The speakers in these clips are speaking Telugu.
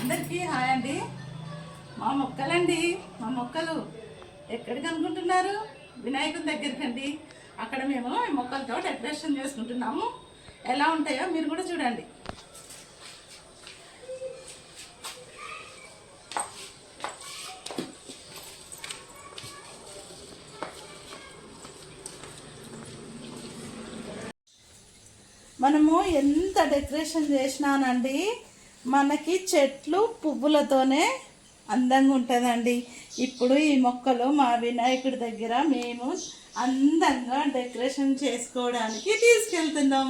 అందరికీ హాయ్ అండి. మా మొక్కలండి మా మొక్కలు. ఎక్కడికి అనుకుంటున్నారు? వినాయకుని దగ్గరికి అండి అక్కడ మేము ఈ మొక్కలతో డెకరేషన్ చేసుకుంటున్నాము. ఎలా ఉంటాయో మీరు కూడా చూడండి. మనము ఎంత డెకరేషన్ చేసినానండి? మనకి చెట్లు పువ్వులతోనే అందంగా ఉంటుందండి. ఇప్పుడు ఈ మొక్కలు మా వినాయకుడి దగ్గర మేము అందంగా డెకరేషన్ చేసుకోవడానికి తీసుకెళ్తున్నాం.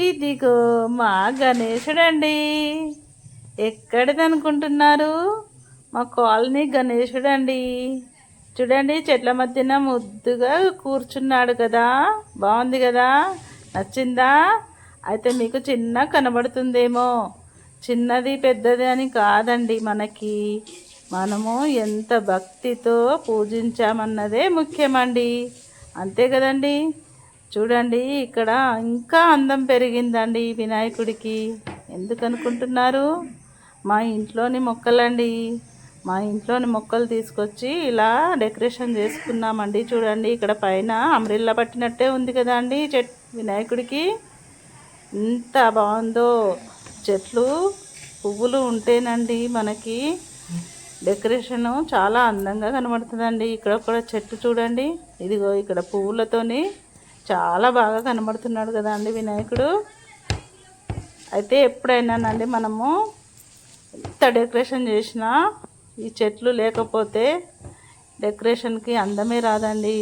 ఇదిగో మా గణేశుడండి. ఎక్కడిదనుకుంటున్నారు? మా కాలనీ గణేశుడండి. చూడండి చెట్ల మధ్యన ముద్దుగా కూర్చున్నాడు కదా. బాగుంది కదా? నచ్చిందా? అయితే మీకు చిన్న కనబడుతుందేమో. చిన్నది పెద్దది అని కాదండి మనకి. మనము ఎంత భక్తితో పూజించామన్నదే ముఖ్యమండి. అంతే కదండి? చూడండి ఇక్కడ ఇంకా అందం పెరిగిందండి వినాయకుడికి. ఎందుకు అనుకుంటున్నారు? మా ఇంట్లోని మొక్కలండి. మా ఇంట్లోని మొక్కలు తీసుకొచ్చి ఇలా డెకరేషన్ చేసుకున్నామండి. చూడండి ఇక్కడ పైన అమ్రిల్లా పట్టినట్టే ఉంది కదా అండి చెట్ వినాయకుడికి. ఎంత బాగుందో. చెట్లు పువ్వులు ఉంటేనండి మనకి డెకరేషను చాలా అందంగా కనబడుతుందండి. ఇక్కడ కూడా చెట్టు చూడండి. ఇదిగో ఇక్కడ పువ్వులతోని చాలా బాగా కనబడుతున్నాడు కదా అండి వినాయకుడు. అయితే ఎప్పుడైనానండి మనము ఎంత డెకరేషన్ చేసినా ఈ చెట్లు లేకపోతే డెకరేషన్కి అందమే రాదండి.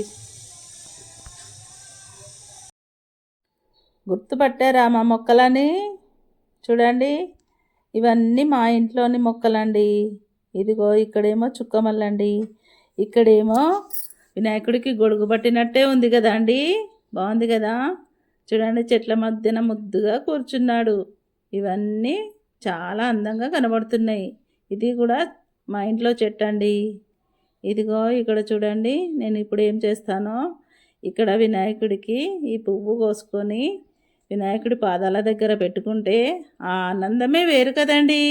గుర్తుపట్టారా మా మొక్కలని? చూడండి ఇవన్నీ మా ఇంట్లోని మొక్కలండి. ఇదిగో ఇక్కడేమో చుక్కమల్లండి. ఇక్కడేమో వినాయకుడికి గొడుగు పట్టినట్టే ఉంది కదా అండి. బాగుంది కదా? చూడండి చెట్ల మధ్యన ముద్దుగా కూర్చున్నాడు. ఇవన్నీ చాలా అందంగా కనబడుతున్నాయి. ఇది కూడా మా ఇంట్లో చెట్టు అండి ఇదిగో ఇక్కడ చూడండి నేను ఇప్పుడు ఏం చేస్తానో. ఇక్కడ వినాయకుడికి ఈ పువ్వు కోసుకొని వినాయకుడి పాదాల దగ్గర పెట్టుకుంటే ఆ ఆనందమే వేరు కదండి.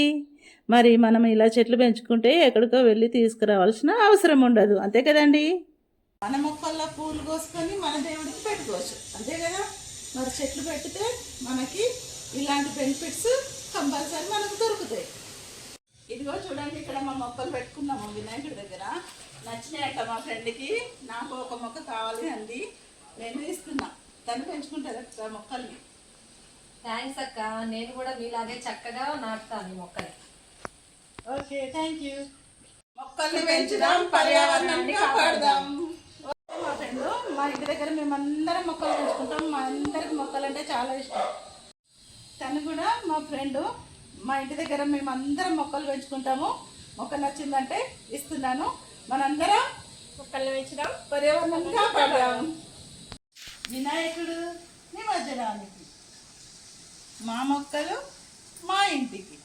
మరి మనం ఇలా చెట్లు పెంచుకుంటే ఎక్కడికో వెళ్ళి తీసుకురావాల్సిన అవసరం ఉండదు. అంతే కదండి? మన మొక్కల్లో పూలు కోసుకొని మన దేవుడికి పెట్టుకోవచ్చు. అంతే కదా? మరి చెట్లు పెడితే మనకి ఇలాంటి బెనిఫిట్స్ కంపల్సరీ మనకు దొరుకుతాయి. ఇదిగో చూడండి ఇక్కడ మా మొక్కలు పెట్టుకున్నాము వినాయకుడి దగ్గర. నచ్చినాయట మా ఫ్రెండ్కి. నాకు ఒక మొక్క కావాలి అంది. నేను ఇస్తున్నా తను పెంచుకుంటుంది అక్క మొక్కల్ని. థ్యాంక్స్ అక్క. నేను కూడా మీలాగే చక్కగా నాటుతాను ఈ మొక్కని. ఓకే థ్యాంక్ యూ మొక్కల్ని పెంచుదాం పర్యావరణాన్ని కాపాడదాం. మా ఇంటి దగ్గర మేమందరం మొక్కలు పెంచుకుంటాం. మా అందరికి మొక్కలు అంటే చాలా ఇష్టం. తను కూడా మా ఫ్రెండ్ మా ఇంటి దగ్గర మేమందరం మొక్కలు పెంచుకుంటాము. మొక్క నచ్చిందంటే ఇస్తున్నాను. మనందరం మొక్కల్ని పెంచుదాం. పర్యావరణాన్ని కాపాడదాం. వినాయకుడు నిమజ్జనానికి మా మొక్కలు మా ఇంటికి.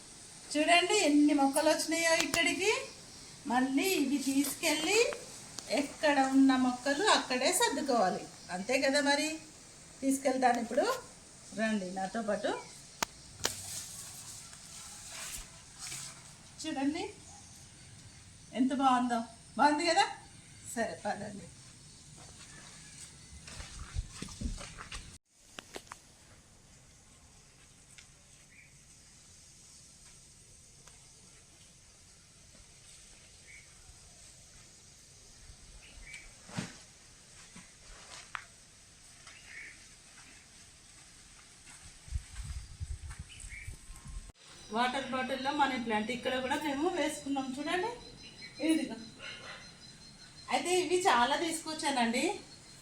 చూడండి ఎన్ని మొక్కలు వచ్చినాయో ఇక్కడికి. మళ్ళీ ఇవి తీసుకెళ్ళి ఎక్కడ ఉన్న మొక్కలు అక్కడే సర్దుకోవాలి. అంతే కదా మరి? తీసుకెళ్తాను ఇప్పుడు. రండి నాతో పాటు. చూడండి. ఎంత బాగుందో. బాగుంది కదా? సరే పదండి. వాటర్ బాటిల్లో మనీ ప్లాంట్. ఇక్కడ కూడా మేము వేసుకున్నాం. చూడండి. ఇదిగా అయితే ఇవి చాలా తీసుకొచ్చానండి.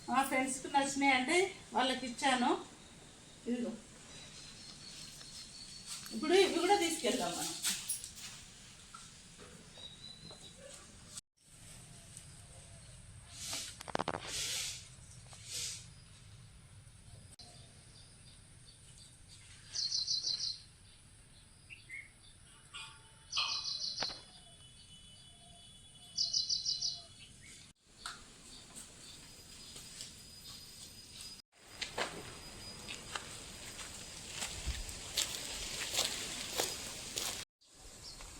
మా ఫ్రెండ్స్కి నచ్చినాయి అంటే వాళ్ళకి ఇచ్చాను. ఇదిగో. ఇప్పుడు ఇవి కూడా తీసుకెళ్దాం మనం.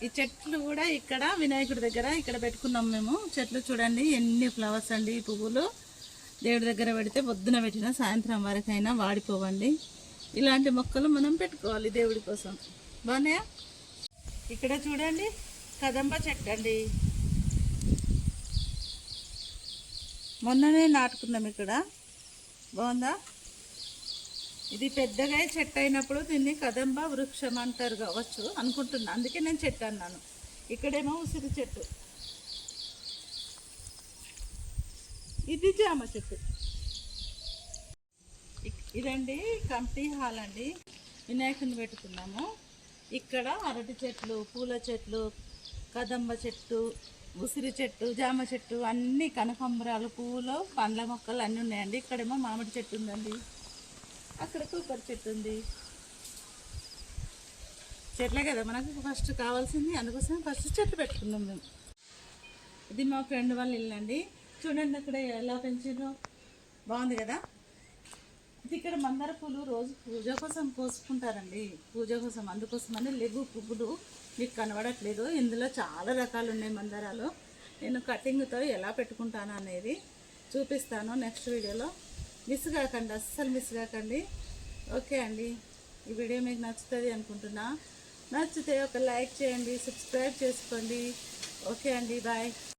ఈ చెట్లు కూడా ఇక్కడ వినాయకుడి దగ్గర ఇక్కడ పెట్టుకున్నాం మేము. చెట్లు చూడండి ఎన్ని ఫ్లవర్స్ అండి ఈ పువ్వులు. దేవుడి దగ్గర పెడితే పొద్దున పెట్టిన సాయంత్రం వరకైనా వాడిపోవండి. ఇలాంటి మొక్కలు మనం పెట్టుకోవాలి దేవుడి కోసం. బాగున్నాయా? ఇక్కడ చూడండి కదంబ చెట్టు అండి. మొన్ననే నాటుకున్నాం ఇక్కడ. బాగుందా? ఇది పెద్దగా చెట్టు అయినప్పుడు దీన్ని కదంబ వృక్షం అంటారు కావచ్చు అనుకుంటున్నా. అందుకే నేను చెట్టు అన్నాను ఇక్కడేమో ఉసిరి చెట్టు. ఇది జామ చెట్టు. ఇదండి కమిటీ హాల్ అండి. వినాయకుని పెట్టుకున్నాము. ఇక్కడ అరటి చెట్లు పూల చెట్లు కదంబ చెట్టు ఉసిరి చెట్టు జామ చెట్టు అన్ని కనకాంబరాలు పూలు పండ్ల మొక్కలు అన్నీ ఉన్నాయండి. ఇక్కడేమో మామిడి చెట్టు ఉందండి. అక్కడ కొబ్బరి చెట్టు ఉంది. చెట్లే కదా మనకు ఫస్ట్ కావాల్సింది అందుకోసం ఫస్ట్ చెట్లు పెట్టుకున్నాం మేము. ఇది మా ఫ్రెండ్ వాళ్ళ ఇల్లు అండి. చూడండి అక్కడ ఎలా పెంచారో బాగుంది కదా? ఇది ఇక్కడ మందార పూలు రోజు పూజ కోసం కోసుకుంటారండి. పూజ కోసం అందుకోసమని లెగు పువ్వులు మీకు కనబడట్లేదు. ఇందులో చాలా రకాలు ఉన్నాయి మందారాలు. నేను కటింగ్తో ఎలా పెట్టుకుంటాను అనేది చూపిస్తాను నెక్స్ట్ వీడియోలో. మిస్ కాకండి అస్సలు మిస్ కాకండి. ఓకే అండి ఈ వీడియో మీకు నచ్చుతుంది అనుకుంటున్నా. నచ్చితే ఒక లైక్ చేయండి సబ్స్క్రైబ్ చేసుకోండి. ఓకే అండి బాయ్.